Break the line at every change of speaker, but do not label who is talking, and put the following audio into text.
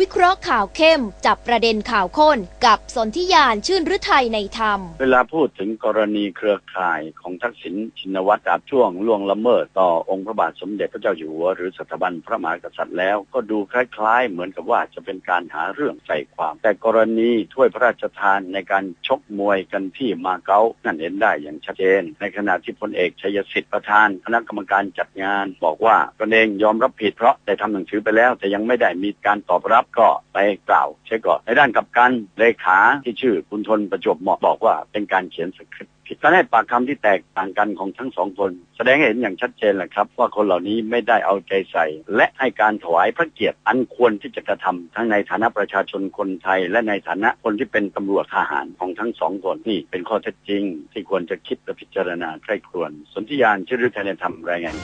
วิเคราะห์ข่าวเข้มจับประเด็นข่าวข้นกับสนธิยานชื่นฤทัยในธรรม
เวลาพูดถึงกรณีเครือข่ายของทักษิณชินวัตรกับช่วงล่วงละเมิดต่อองค์พระบาทสมเด็จพระเจ้าอยู่หัวหรือสถาบันพระมหากษัตริย์แล้ว ก็ดูคล้ายๆ เหมือนกับว่าจะเป็นการหาเรื่องใส่ความ แต่กรณีถ้วยพระราชทานในการชกมวยกันที่มาเก๊านั่นเห็นได้อย่างชัดเจน ในขณะที่พลเอกชัยสิทธิ์ประธานคณะกรรมการจัดงาน บอกว่าตนเองยอมรับผิดเพราะได้ทำหนังสือไปแล้ว แต่ยังไม่ได้มีการตอบรับก็ไปกล่าวใช่ก่อนในด้านกับกันเลขาที่ชื่อคุณทนประจบเหมาะบอกว่าเป็นการเขียนสคริปต์ผิดการให้ปากคำที่แตกต่างกันของทั้งสองคน แสดงให้เห็นอย่างชัดเจนแหละครับ ว่าคนเหล่านี้ไม่ได้เอาใจใส่ และให้การถวายพระเกียรติอันควรที่จะกระทำทั้งในฐานะประชาชนคนไทย และในฐานะคนที่เป็นตำรวจทหารของทั้งสองคนนี่เป็นข้อเท็จจริง ที่ควรจะคิดและพิจารณาใคร่ครวญสนธิยานชื่อฤทัยในธรรมรายงาน